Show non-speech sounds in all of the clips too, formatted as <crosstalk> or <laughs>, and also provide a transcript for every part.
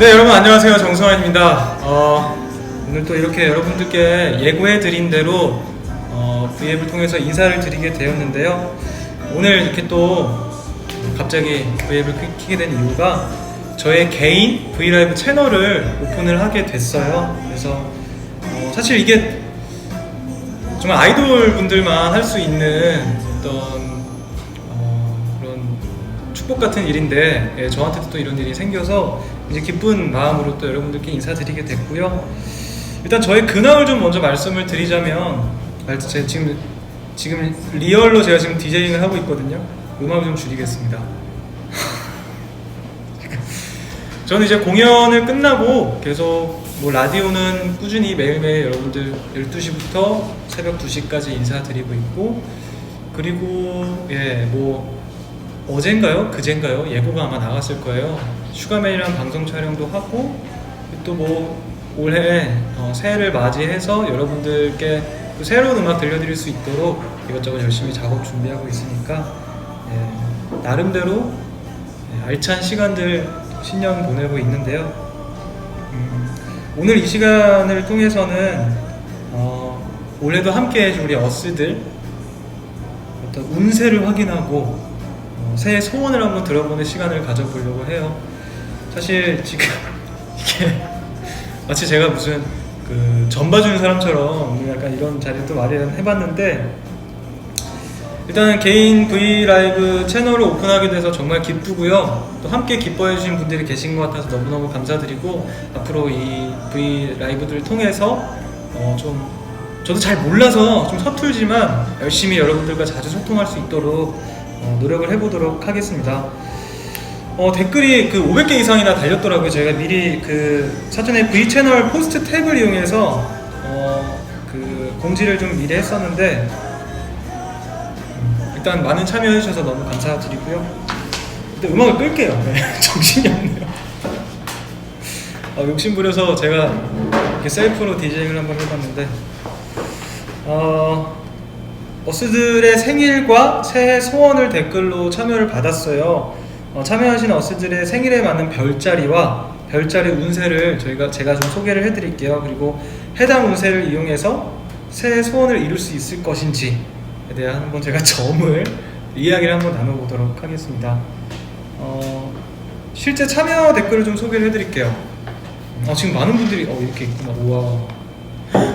네 여러분 안녕하세요 정승환입니다. 어, 오늘 또 이렇게 여러분들께 예고해 드린 대로 어, V앱을 통해서 인사를 드리게 되었는데요. 오늘 이렇게 또 갑자기 V앱을 키- 키게 된 이유가 저의 개인 V라이브 채널을 오픈을 하게 됐어요. 그래서 어, 사실 이게 정말 아이돌 분들만 할 수 있는 어떤 어, 그런 축복 같은 일인데 예, 저한테도 또 이런 일이 생겨서 이제 기쁜 마음으로 또 여러분들께 인사드리게 됐고요. 일단 저의 근황을 좀 먼저 말씀을 드리자면 아, 제가 지금 지금 리얼로 제가 지금 디제잉을 하고 있거든요. 음악을 좀 줄이겠습니다. <laughs> 저는 이제 공연을 끝나고 계속 뭐 라디오는 꾸준히 매일매일 여러분들 12시부터 새벽 2시까지 인사드리고 있고 그리고 예 뭐 어젠가요? 그젠가요? 예고가 아마 나갔을 거예요. 슈가맨이랑 방송 촬영도 하고 또 뭐 올해 어, 새해를 맞이해서 여러분들께 또 새로운 음악 들려드릴 수 있도록 이것저것 열심히 작업 준비하고 있으니까 예, 나름대로 예, 알찬 시간들 신년 보내고 있는데요. 음, 오늘 이 시간을 통해서는 어, 올해도 함께 해줄 우리 어스들 어떤 운세를 확인하고 어, 새해 소원을 한번 들어보는 시간을 가져보려고 해요. 사실 지금 <laughs> 이게 마치 제가 무슨 그 전봐주는 사람처럼 약간 이런 자리를 또 마련해봤는데 일단은 개인 V 라이브 채널을 오픈하게 돼서 정말 기쁘고요. 또 함께 기뻐해 주신 분들이 계신 것 같아서 너무너무 감사드리고 앞으로 이 V 라이브들을 통해서 어 좀 저도 잘 몰라서 좀 서툴지만 열심히 여러분들과 자주 소통할 수 있도록 어 노력을 해보도록 하겠습니다. 어, 댓글이 그 500개 이상이나 달렸더라고요. 제가 미리 그 사전에 V 채널 포스트 탭을 이용해서 어, 그 공지를 좀 미리 했었는데 음, 일단 많은 참여해 주셔서 너무 감사드리고요. 근데 음악을 끌게요. 네, <laughs> 정신이 없네요. 어, 욕심 부려서 제가 이렇게 셀프로 디제잉을 한번 해봤는데 어, 어스들의 생일과 새해 소원을 댓글로 참여를 받았어요. 어, 참여하신 어스들의 생일에 맞는 별자리와 별자리 운세를 저희가 제가 좀 소개를 해드릴게요. 그리고 해당 운세를 이용해서 새해 소원을 이룰 수 있을 것인지에 대한 한번 제가 점을 이야기를 한번 나눠보도록 하겠습니다. 어, 실제 참여 댓글을 좀 소개를 해드릴게요. 어, 지금 많은 분들이 어, 이렇게 있구나. 우와.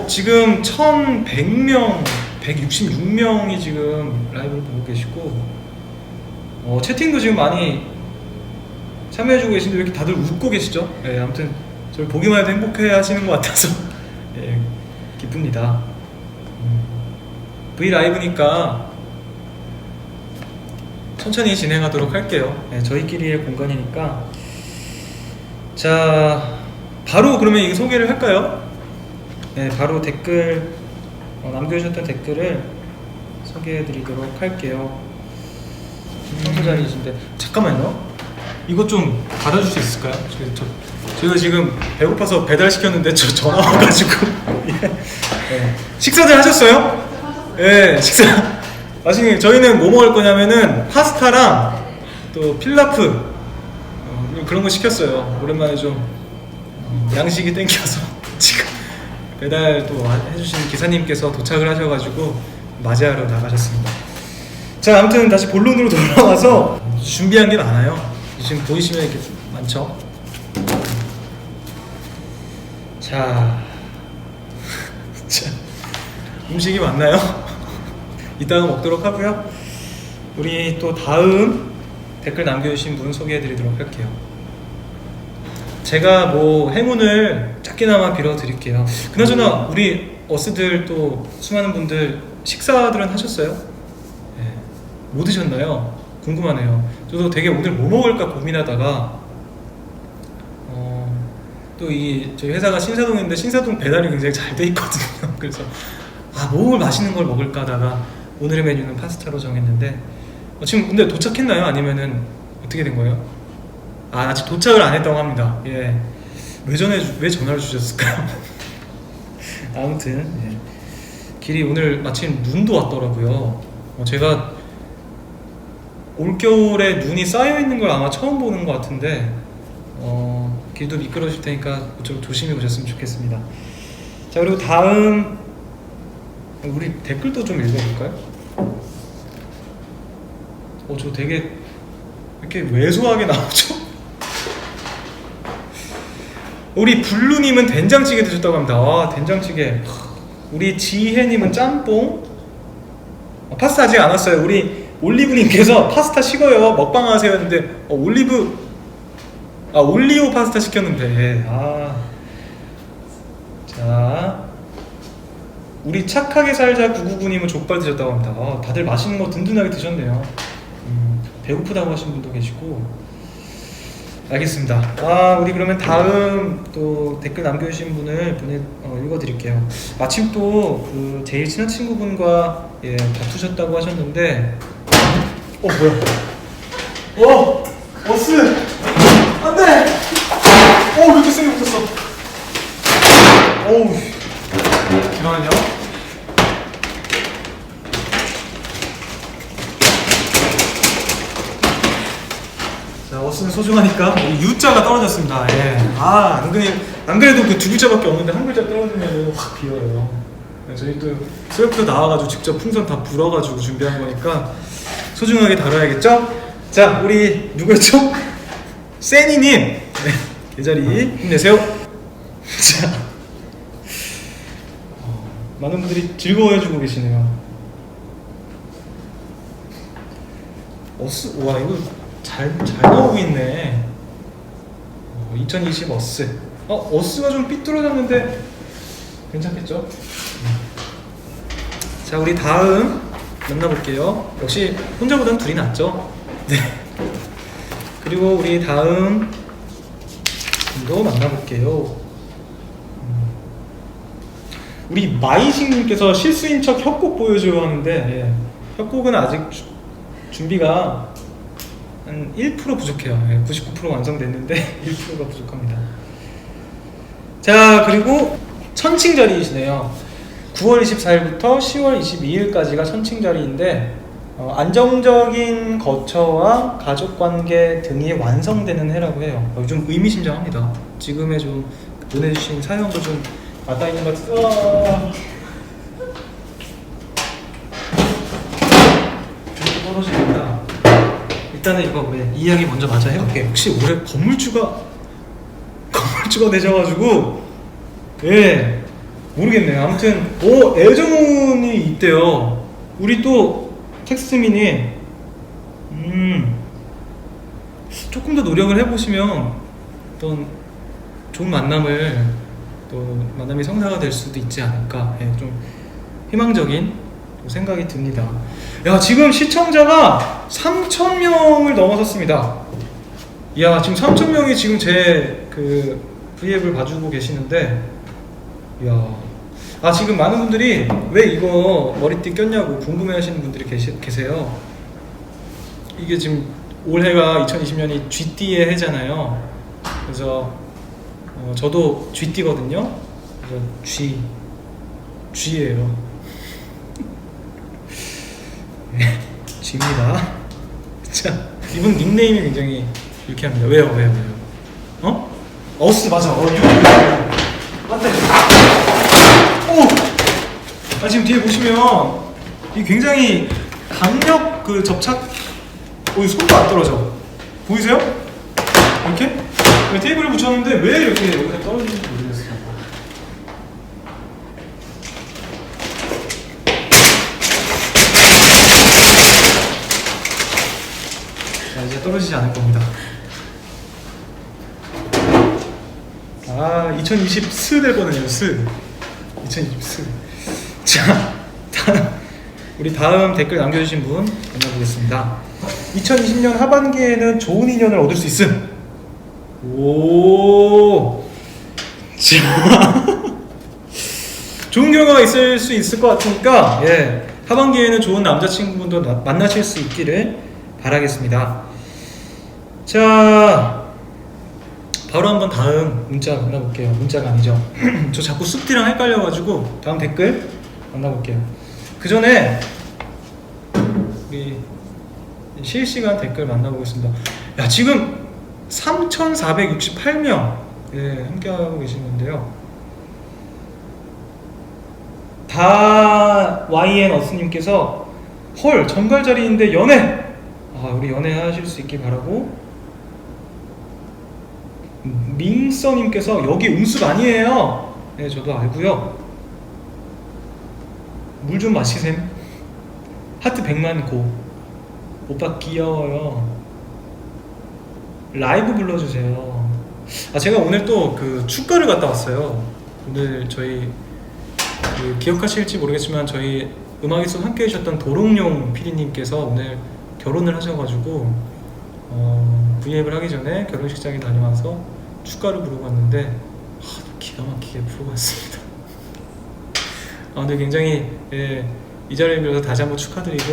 지금 1100명, 166명이 지금 라이브를 보고 계시고 어, 채팅도 지금 많이 참여해주고 계신데 왜 이렇게 다들 웃고 계시죠? 예, 아무튼 저를 보기만 해도 행복해 하시는 것 같아서 <laughs> 예, 기쁩니다. 음, V 라이브니까 천천히 진행하도록 할게요. 예, 저희끼리의 공간이니까. 자, 바로 그러면 이거 소개를 할까요? 네, 바로 댓글 어, 남겨주셨던 댓글을 소개해드리도록 할게요. 청소 자리이신데 잠깐만요. 이것 좀 받아줄 수 있을까요? 저, 저, 저희가 지금 배고파서 배달 시켰는데 저 전화 와가지고 <laughs> 예. 네. 식사들 하셨어요? 예, 식사. 맛있는 저희는 뭐 먹을 거냐면은 파스타랑 또 필라프 어, 그런 거 시켰어요. 오랜만에 좀 어, 양식이 땡겨서 <laughs> 지금 배달 또 와- 해주신 기사님께서 도착을 하셔가지고 맞이하러 나가셨습니다. 자, 아무튼 다시 본론으로 돌아와서 준비한 게 많아요. 지금 보이시면 이렇게 많죠? 자, <laughs> 자 음식이 많나요? <laughs> 이따가 먹도록 하고요. 우리 또 다음 댓글 남겨주신 분 소개해드리도록 할게요. 제가 뭐 행운을 작게나마 빌어드릴게요. 그나저나 우리 어스들 또 수많은 분들 식사들은 하셨어요? 네. 뭐 드셨나요? 궁금하네요. 저도 되게 오늘 뭐 먹을까 고민하다가 어, 또 이 저희 회사가 신사동인데 신사동 배달이 굉장히 잘 돼 있거든요. <laughs> 그래서 아, 뭘 맛있는 걸 먹을까 하다가 오늘의 메뉴는 파스타로 정했는데 어, 지금 근데 도착했나요? 아니면은 어떻게 된 거예요? 아, 아직 도착을 안 했다고 합니다. 예. 왜 전해 주- 왜 전화를 주셨을까요? <laughs> 아무튼 예. 길이 오늘 마침 눈도 왔더라고요. 어, 제가 올 겨울에 눈이 쌓여 있는 걸 아마 처음 보는 것 같은데 어, 길도 미끄러질 테니까 좀 조심히 오셨으면 좋겠습니다. 자 그리고 다음 우리 댓글도 좀 읽어볼까요? 어, 저 되게 이렇게 왜소하게 <laughs> 나오죠? 우리 블루님은 된장찌개 드셨다고 합니다. 아, 된장찌개. 우리 지혜님은 짬뽕. 아, 파스타 아직 안 왔어요. 우리 올리브님께서 파스타 식어요. 먹방 하세요 했는데, 어, 올리브, 아, 올리오 파스타 시켰는데, 아. 자. 우리 착하게 살자 999님은 족발 드셨다고 합니다. 아, 다들 맛있는 거 든든하게 드셨네요. 음, 배고프다고 하신 분도 계시고. 알겠습니다. 아, 우리 그러면 다음 또 댓글 남겨주신 분을 보내 어, 읽어드릴게요. 마침 또 그 제일 친한 친구분과 예, 다투셨다고 하셨는데, 어 뭐야? 어, 어스, 안돼. 어, 왜 이렇게 세게 붙었어? 어우, 잠깐만요. 자, 어스는 소중하니까 우리 U자가 떨어졌습니다. 예. 아, 안, 그래, 안 그래도 그 두 글자밖에 없는데 한 글자 떨어지면 확 비어요. 네, 저희 또 셀프도 나와가지고 직접 풍선 다 불어가지고 준비한 거니까 소중하게 다뤄야겠죠? 자, 우리 누구였죠? <laughs> 세니님! 네, 계자리 힘내세요. 자, 어, 많은 분들이 즐거워해주고 계시네요. 어스, 와, 이거 잘, 잘 나오고 있네. 어, 2020 어스. 어, 어스가 좀 삐뚤어졌는데 괜찮겠죠? 자, 우리 다음 만나볼게요. 역시 혼자보단 둘이 낫죠? 네. 그리고 우리 다음 분도 만나볼게요. 음. 우리 마이식님께서 실수인 척 협곡 보여줘요 하는데 예. 협곡은 아직 주- 준비가 한 1% 부족해요. 예, 99% 완성됐는데 <laughs> 1%가 부족합니다. 자 그리고 천칭자리이시네요. 9월 24일부터 10월 22일까지가 천칭자리인데 어, 안정적인 거처와 가족관계 등이 완성되는 해라고 해요. 어, 좀 의미심장합니다. 지금의 좀 보내주신 사연도 좀 맞닿아 있는 것 같아요. 좀 떨어집니다. 일단은 이거 우리 이야기 먼저 마저 해볼게요. 혹시 올해 건물주가 <laughs> 건물주가 되셔가지고 예 모르겠네요. 아무튼 오 애정운이 있대요. 우리 또 텍스트민이 음 조금 더 노력을 해보시면 어떤 좋은 만남을 또 만남이 성사가 될 수도 있지 않을까 예, 좀 희망적인 또 생각이 듭니다. 야 지금 시청자가 3천 명을 넘어섰습니다. 야 지금 3천 명이 지금 제 그 브이앱을 봐주고 계시는데, 야, 아 지금 많은 분들이 왜 이거 머리띠 꼈냐고 궁금해하시는 분들이 계시, 계세요. 이게 지금 올해가 2020년이 쥐띠의 해잖아요. 그래서 어, 저도 쥐띠거든요. 그래서 쥐 쥐예요. 네, <laughs> 쥐입니다. 자, 이분 닉네임이 굉장히 유쾌합니다. 왜요, 왜요, 왜요? 어? 어스 맞아. 어, 유. 맞다. 오. 아 지금 뒤에 보시면 이 굉장히 강력 그 접착. 오, 이 손도 안 떨어져. 보이세요? 이렇게? 테이블에 붙였는데 왜 이렇게 여기가 떨어지는지 모르겠어요. 자, 이제 떨어지지 않을 겁니다. 아, 2020스 되거든요, 스. 2020 스. 자, 다음, 우리 다음 댓글 남겨주신 분 만나보겠습니다. 2020년 하반기에는 좋은 인연을 얻을 수 있음. 오. 자. <laughs> 좋은 결과가 있을 수 있을 것 같으니까, 예. 하반기에는 좋은 남자친구분도 나- 만나실 수 있기를 바라겠습니다. 자, 바로 한번 다음 문자 만나볼게요. 문자가 아니죠. <clears throat> 저 자꾸 숲디랑 헷갈려가지고 다음 댓글 만나볼게요. 그 전에 우리 실시간 댓글 만나보겠습니다. 야 지금 3,468명 예, 함께하고 계시는데요. 다 YN 어스님께서 헐 정갈 자리인데 연애 아 우리 연애 하실 수 있길 바라고 민서님께서 여기 음습 아니에요. 네 저도 알고요. 물 좀 마시셈. 하트 100만 고. 오빠 귀여워요. 라이브 불러주세요. 아 제가 오늘 또 그 축가를 갔다 왔어요. 오늘 저희 그 기억하실지 모르겠지만 저희 음악의 숲 함께 해주셨던 도롱뇽 PD님께서 오늘 결혼을 하셔가지고 어, V앱을 하기 전에 결혼식장에 다녀와서 축가를 부르고 왔는데 하, 기가 막히게 부르고 왔습니다. 아, 근데 굉장히 예, 이 자리를 빌어서 다시 한번 축하드리고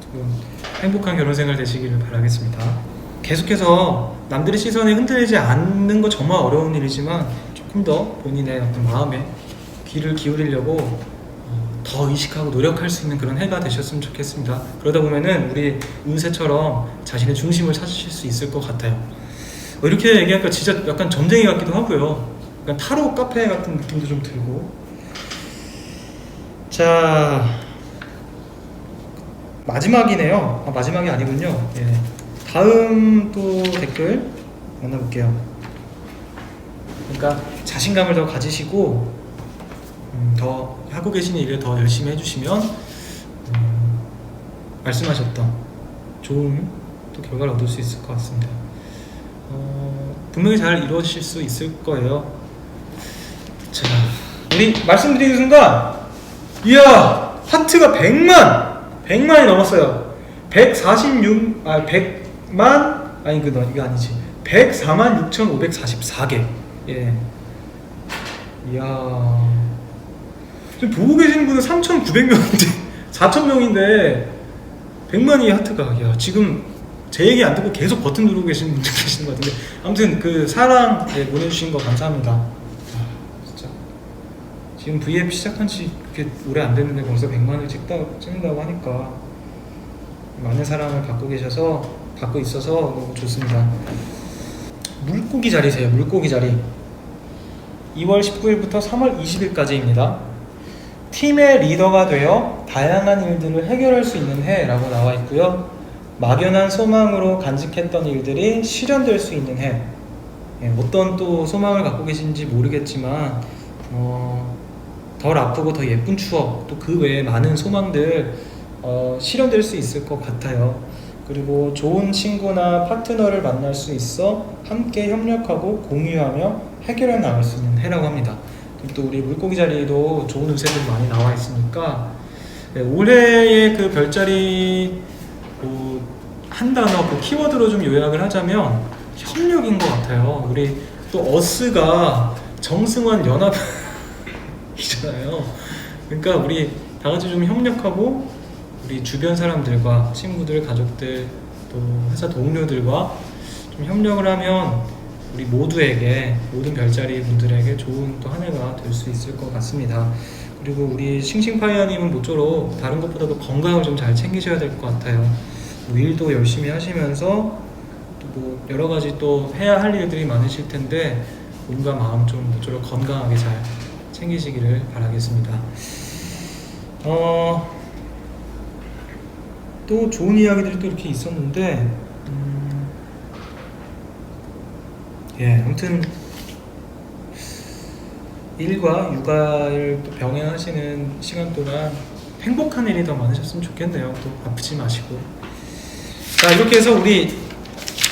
좀 행복한 결혼 생활 되시기를 바라겠습니다. 계속해서 남들의 시선에 흔들리지 않는 거 정말 어려운 일이지만 조금 더 본인의 어떤 마음에 귀를 기울이려고 어, 더 의식하고 노력할 수 있는 그런 해가 되셨으면 좋겠습니다. 그러다 보면은 우리 운세처럼 자신의 중심을 찾으실 수 있을 것 같아요. 어, 이렇게 얘기하니까 진짜 약간 점쟁이 같기도 하고요. 약간 타로 카페 같은 느낌도 좀 들고. 자 마지막이네요. 아, 마지막이 아니군요. 예. 다음 또 댓글 만나볼게요. 그러니까 자신감을 더 가지시고 음, 더 하고 계시는 일을 더 열심히 해주시면 음, 말씀하셨던 좋은 또 결과를 얻을 수 있을 것 같습니다. 어, 분명히 잘 이루어질 수 있을 거예요. 자, 우리 말씀드리는 순간, 이야 하트가 100만, 100만이 넘었어요. 146, 아 100만, 아니 그 이거 아니지. 104만 6,544개. 예. 이야. 지금 보고 계시는 분은 3,900명인데 4,000명인데 100만이 하트가 야 지금 제 얘기 안 듣고 계속 버튼 누르고 계시는 분들 <laughs> 계시는 것 같은데 아무튼 그 사랑 네, 보내주신 거 감사합니다. 아, 진짜 지금 V앱 시작한 지 그렇게 오래 안 됐는데 벌써 100만을 찍다 찍는다고 하니까 많은 사랑을 받고 계셔서 받고 있어서 너무 좋습니다. 물고기 자리세요. 물고기 자리. 2월 19일부터 3월 20일까지입니다. 팀의 리더가 되어 다양한 일들을 해결할 수 있는 해라고 나와 있고요. 막연한 소망으로 간직했던 일들이 실현될 수 있는 해. 예, 어떤 또 소망을 갖고 계신지 모르겠지만 어, 덜 아프고 더 예쁜 추억 또 그 외에 많은 소망들 어, 실현될 수 있을 것 같아요. 그리고 좋은 친구나 파트너를 만날 수 있어 함께 협력하고 공유하며 해결해 나갈 수 있는 해라고 합니다. 그리고 또 우리 물고기 자리도 좋은 운세들이 많이 나와 있으니까 네, 올해의 그 별자리 뭐, 한 단어 그 키워드로 좀 요약을 하자면 협력인 것 같아요. 우리 또 어스가 정승환 연합이잖아요. 그러니까 우리 다 같이 좀 협력하고 우리 주변 사람들과 친구들, 가족들, 또 회사 동료들과 좀 협력을 하면 우리 모두에게 모든 별자리 분들에게 좋은 또 한 해가 될 수 있을 것 같습니다. 그리고 우리 싱싱파이어님은 모쪼록 다른 것보다도 건강을 좀 잘 챙기셔야 될 것 같아요. 뭐 일도 열심히 하시면서 또뭐 여러 가지 또 해야 할 일들이 많으실 텐데 몸과 마음 좀 모쪼록 건강하게 잘 챙기시기를 바라겠습니다. 어, 또 좋은 이야기들이 또 이렇게 있었는데 음, 예 아무튼 일과 육아를 또 병행하시는 시간 동안 행복한 일이 더 많으셨으면 좋겠네요 또 아프지 마시고 자 이렇게 해서 우리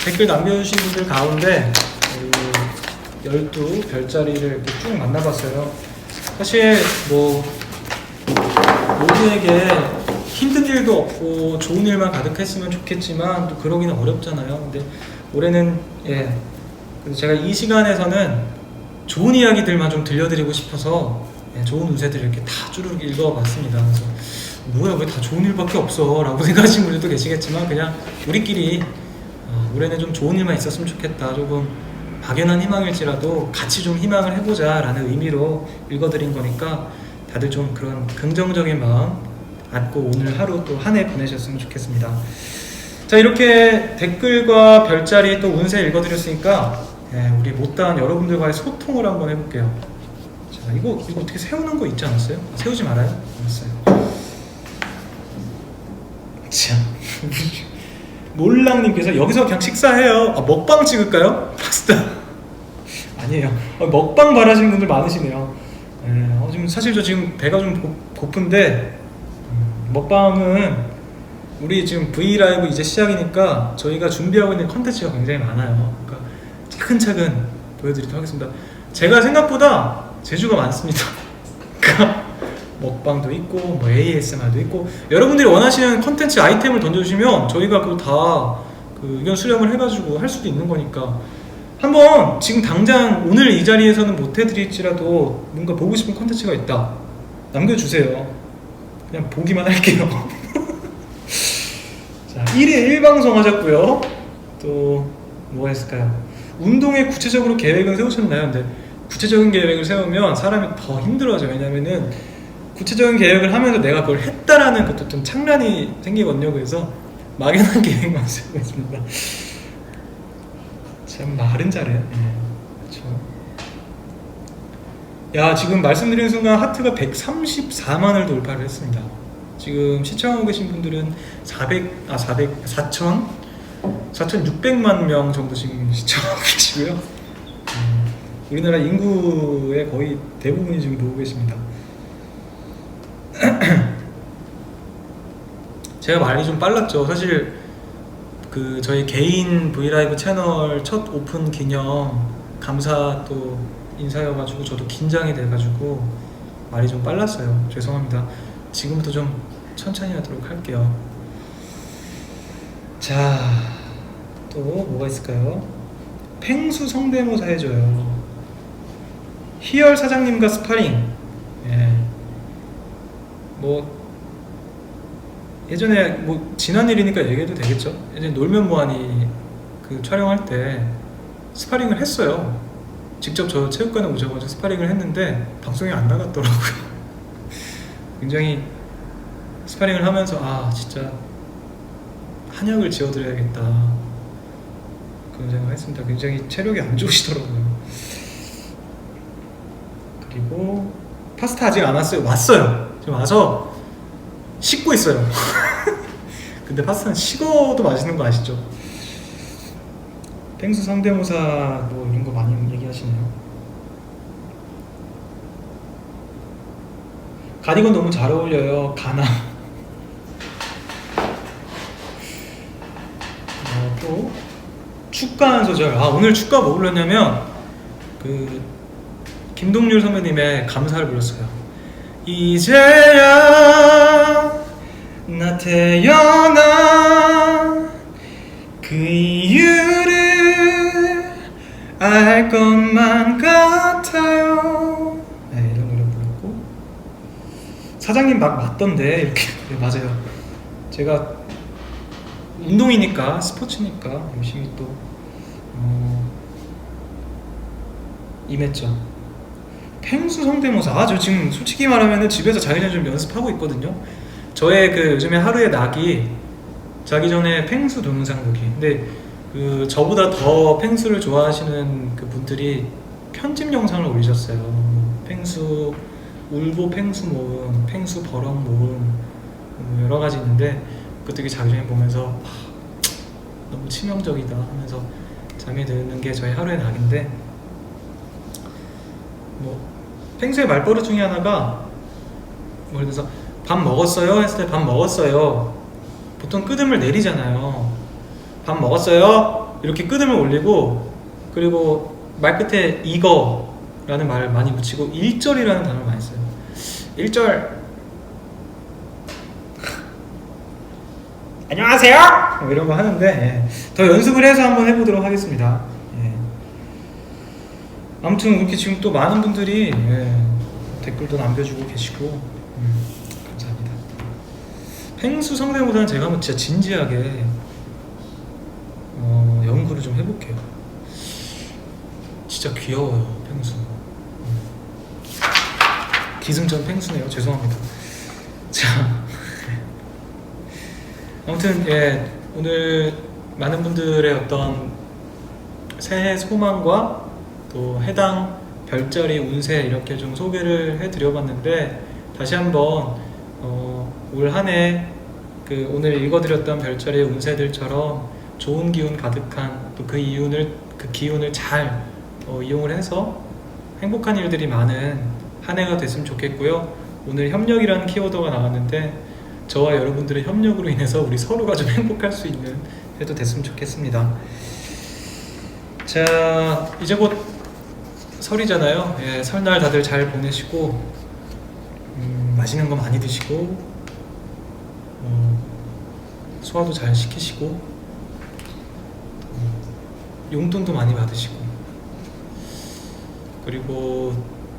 댓글 남겨주신 분들 가운데 우리 12 별자리를 이렇게 쭉 만나봤어요 사실 뭐 모두에게 힘든 일도 없고 좋은 일만 가득했으면 좋겠지만 또 그러기는 어렵잖아요. 근데 올해는 예, 제가 이 시간에서는 좋은 이야기들만 좀 들려드리고 싶어서 예, 좋은 운세들을 이렇게 다 쭈르륵 읽어봤습니다. 그래서 뭐야 왜 다 좋은 일밖에 없어 라고 <laughs> 생각하시는 분들도 계시겠지만 그냥 우리끼리 어, 올해는 좀 좋은 일만 있었으면 좋겠다. 조금 막연한 희망일지라도 같이 좀 희망을 해보자 라는 의미로 읽어드린 거니까 다들 좀 그런 긍정적인 마음 안고 오늘 하루 또 한 해 보내셨으면 좋겠습니다. 자 이렇게 댓글과 별자리 또 운세 읽어드렸으니까 예, 우리 못다한 여러분들과의 소통을 한번 해볼게요. 자 이거 이거 어떻게 세우는 거 있지 않았어요? 아, 세우지 말아요. 알았어요. 자 몰랑님께서 여기서 그냥 식사해요. 아, 먹방 찍을까요? 파스타. 아니에요. 어, 먹방 바라시는 분들 많으시네요. 예, 어, 지금 사실 저 지금 배가 좀 고, 고픈데 음, 먹방은 우리 지금 V 라이브 이제 시작이니까 저희가 준비하고 있는 컨텐츠가 굉장히 많아요. 그러니까 차근차근 보여드리도록 하겠습니다. 제가 생각보다 재주가 많습니다. <laughs> 그러니까 먹방도 있고 뭐 ASMR도 있고 여러분들이 원하시는 컨텐츠 아이템을 던져주시면 저희가 그거 다그 의견 수렴을 해가지고 할 수도 있는 거니까. 한번 지금 당장 오늘 이 자리에서는 못 해드릴지라도 뭔가 보고 싶은 컨텐츠가 있다. 남겨주세요. 그냥 보기만 할게요. <laughs> 자 1인 1방송 하셨고요. 또 뭐가 있을까요? 운동에 구체적으로 계획은 세우셨나요? 근데 구체적인 계획을 세우면 사람이 더 힘들어져. 왜냐면은 구체적인 계획을 하면서 내가 그걸 했다라는 것도 좀 착란이 생기거든요 그래서 막연한 <laughs> 계획만 세우고 있습니다 참 말은 잘해. 예, 그렇죠. 야 지금 말씀드리는 순간 하트가 134만을 돌파를 했습니다. 지금 시청하고 계신 분들은 400, 아 400, 4천, 4,600만 명 정도 지금 시청하고 계시고요. 음, 우리나라 인구의 거의 대부분이 지금 보고 계십니다. 제가 말이 좀 빨랐죠. 사실 그 저희 개인 브이라이브 채널 첫 오픈 기념 감사 또 인사여가지고 저도 긴장이 돼가지고 말이 좀 빨랐어요. 죄송합니다. 지금부터 좀 천천히 하도록 할게요. 자, 또 뭐가 있을까요? 팽수 성대모사 해줘요. 희열 사장님과 스파링. 예. 뭐 예전에 뭐 지난 일이니까 얘기해도 되겠죠. 예전에 놀면 뭐하니 그 촬영할 때 스파링을 했어요. 직접 저 체육관에 오셔가지고 스파링을 했는데 방송이 안 나갔더라고요. <laughs> 굉장히 스파링을 하면서 아 진짜 한약을 지어드려야겠다 그런 생각을 했습니다. 굉장히 체력이 안 좋으시더라고요. 그리고 파스타 아직 안 왔어요. 왔어요. 지금 와서 식고 있어요. <laughs> 근데 파스타는 식어도 맛있는 거 아시죠? 펭수 성대모사 뭐 이런 거 많이 얘기하시네요. 가디건 너무 잘 어울려요. 가나. <laughs> 어, 또 축가 한 소절. 아 오늘 축가 뭐 불렀냐면 그 김동률 선배님의 감사를 불렀어요. 이제야 나 태어나 그 이유를 알 것만 같아요. 네, 이런 노래 불렀고 사장님 막 맞던데 이렇게 네, 맞아요. 제가 운동이니까 스포츠니까 열심히 또 어, 임했죠. 펭수 성대모사 아, 저 지금 솔직히 말하면 집에서 자기 전에 좀 연습하고 있거든요 저의 그 요즘에 하루의 낙이 자기 전에 펭수 동영상 보기 근데 그 저보다 더 펭수를 좋아하시는 그 분들이 편집 영상을 올리셨어요. 펭수 울보 펭수 모음 펭수 버럭 모음 뭐 여러 가지 있는데 그것도 자기 전에 보면서 와, 너무 치명적이다 하면서 잠이 드는 게 저의 하루의 낙인데 뭐 펭수의 말버릇 중에 하나가 뭐 예를 들어서 밥 먹었어요? 했을 때 밥 먹었어요. 보통 끄듬을 내리잖아요. 밥 먹었어요? 이렇게 끄듬을 올리고 그리고 말 끝에 이거 라는 말을 많이 붙이고 1절이라는 단어를 많이 써요. 1절. <laughs> 안녕하세요? 뭐 이런 거 하는데 예. 더 연습을 해서 한번 해보도록 하겠습니다. 예. 아무튼 이렇게 지금 또 많은 분들이 예, 댓글도 남겨주고 계시고 음. 펭수 성대모사는 제가 한번 진짜 진지하게 어, 연구를 좀 해볼게요. 진짜 귀여워요, 펭수. 음. 기승전 펭수네요. 죄송합니다. 자, <laughs> 아무튼 예 오늘 많은 분들의 어떤 새해 소망과 또 해당 별자리 운세 이렇게 좀 소개를 해드려봤는데 다시 한번 어, 올 한 해 그 오늘 읽어드렸던 별자리의 운세들처럼 좋은 기운 가득한 또 그 이윤을 그 기운을 잘 어, 이용을 해서 행복한 일들이 많은 한 해가 됐으면 좋겠고요. 오늘 협력이라는 키워드가 나왔는데 저와 여러분들의 협력으로 인해서 우리 서로가 좀 행복할 수 있는 해도 됐으면 좋겠습니다. 자, 이제 곧 설이잖아요. 예, 설날 다들 잘 보내시고 음, 맛있는 거 많이 드시고 어, 소화도 잘 시키시고 음, 용돈도 많이 받으시고 그리고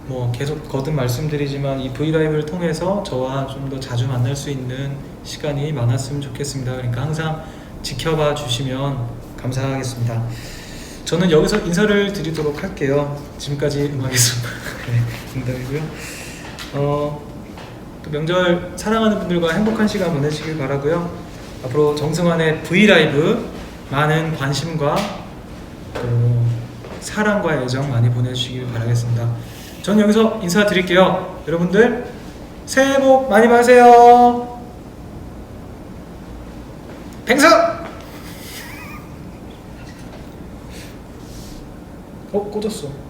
뭐 계속 거듭 말씀드리지만 이 브이라이브를 통해서 저와 좀 더 자주 만날 수 있는 시간이 많았으면 좋겠습니다. 그러니까 항상 지켜봐 주시면 감사하겠습니다. 저는 여기서 인사를 드리도록 할게요. 지금까지 음악에서 <laughs> 네, 응답이고요. 어, 또 명절 사랑하는 분들과 행복한 시간 보내시길 바라고요. 앞으로 정승환의 브이라이브 많은 관심과 또 사랑과 애정 많이 보내주시길 바라겠습니다. 저는 여기서 인사드릴게요. 여러분들 새해 복 많이 받으세요. 팽수! 어 꽂았어.